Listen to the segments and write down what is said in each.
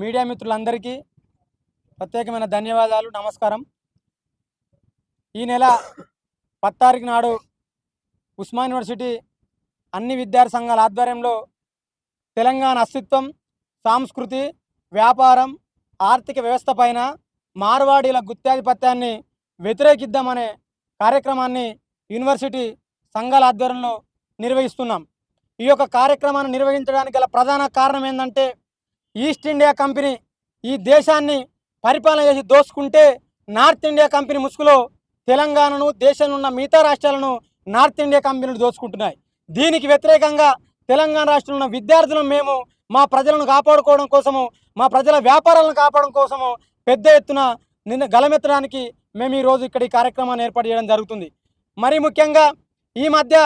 Media మిత్రులందరికీ ప్రత్యేకమైన ధన్యవాదాలు నమస్కారం. ఈ నెల పత్తారికి నాడు ఉస్మాన్ యూనివర్సిటీ అన్ని విద్యార్థి సంఘాల ఆధ్వర్యంలో తెలంగాణ అస్తిత్వం సాంస్కృతి వ్యాపారం ఆర్థిక వ్యవస్థ పైన మార్వాడీల గుత్తాధిపత్యాన్ని వ్యతిరేకిద్దామనే కార్యక్రమాన్ని యూనివర్సిటీ సంఘాల ఆధ్వర్యంలో నిర్వహిస్తున్నాం. ఈ యొక్క కార్యక్రమాన్ని నిర్వహించడానికి గల ప్రధాన కారణం ఏంటంటే ఈస్ట్ ఇండియా కంపెనీ ఈ దేశాన్ని పరిపాలన చేసి దోసుకుంటే నార్త్ ఇండియా కంపెనీ ముసుగులో తెలంగాణను దేశంలో ఉన్న మిగతా రాష్ట్రాలను నార్త్ ఇండియా కంపెనీలు దోచుకుంటున్నాయి. దీనికి వ్యతిరేకంగా తెలంగాణ రాష్ట్రంలో ఉన్న విద్యార్థులను మేము మా ప్రజలను కాపాడుకోవడం కోసము మా ప్రజల వ్యాపారాలను కాపాడడం కోసము పెద్ద ఎత్తున నిన్న గలమెత్తడానికి మేము ఈరోజు ఇక్కడ ఈ కార్యక్రమాన్ని ఏర్పాటు చేయడం జరుగుతుంది. మరి ముఖ్యంగా ఈ మధ్య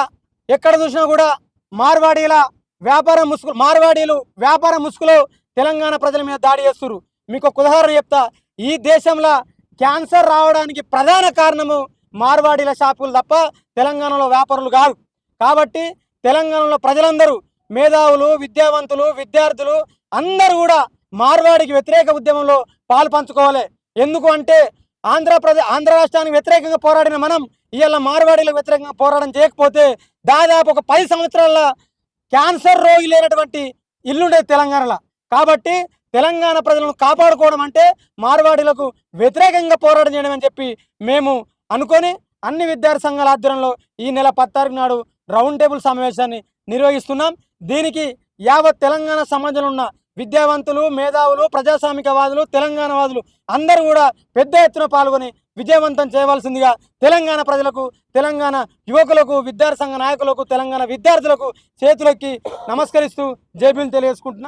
ఎక్కడ చూసినా కూడా మార్వాడీల వ్యాపార ముసుగు మార్వాడీలు వ్యాపార ముసుగులో తెలంగాణ ప్రజల మీద దాడి చేస్తున్నారు మీకు ఒక ఉదాహరణ చెప్తా. ఈ దేశంలో క్యాన్సర్ రావడానికి ప్రధాన కారణము మార్వాడీల షాపులు తప్ప తెలంగాణలో వ్యాపారులు కాదు. కాబట్టి తెలంగాణలో ప్రజలందరూ మేధావులు విద్యావంతులు విద్యార్థులు అందరూ కూడా మార్వాడికి వ్యతిరేక ఉద్యమంలో పాలు పంచుకోవాలి. ఎందుకు అంటే ఆంధ్రప్రదేశ్ ఆంధ్ర రాష్ట్రానికి వ్యతిరేకంగా పోరాడిన మనం ఇవాళ మార్వాడీలకు వ్యతిరేకంగా పోరాటం చేయకపోతే దాదాపు ఒక పది సంవత్సరాల క్యాన్సర్ రోగి లేనటువంటి ఇల్లుండేది తెలంగాణలో. కాబట్టి తెలంగాణ ప్రజలను కాపాడుకోవడం అంటే మార్వాడీలకు వ్యతిరేకంగా పోరాటం చేయడం అని చెప్పి మేము అనుకొని అన్ని విద్యార్థి సంఘాల ఆధ్వర్యంలో ఈ నెల పత్తారీఖు నాడు రౌండ్ టేబుల్ సమావేశాన్ని నిర్వహిస్తున్నాం. దీనికి యావత్ తెలంగాణ సమాజంలో ఉన్న విద్యావంతులు మేధావులు ప్రజాస్వామికవాదులు తెలంగాణవాదులు అందరూ కూడా పెద్ద ఎత్తున పాల్గొని విజయవంతం చేయవలసిందిగా తెలంగాణ ప్రజలకు తెలంగాణ యువకులకు విద్యార్థి సంఘ నాయకులకు తెలంగాణ విద్యార్థులకు చేతులెక్కి నమస్కరిస్తూ జేబీలు తెలియజేసుకుంటున్నా.